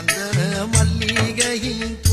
ಚಂದನ ಮಲ್ಲಿಗೆ ಹಿಂತ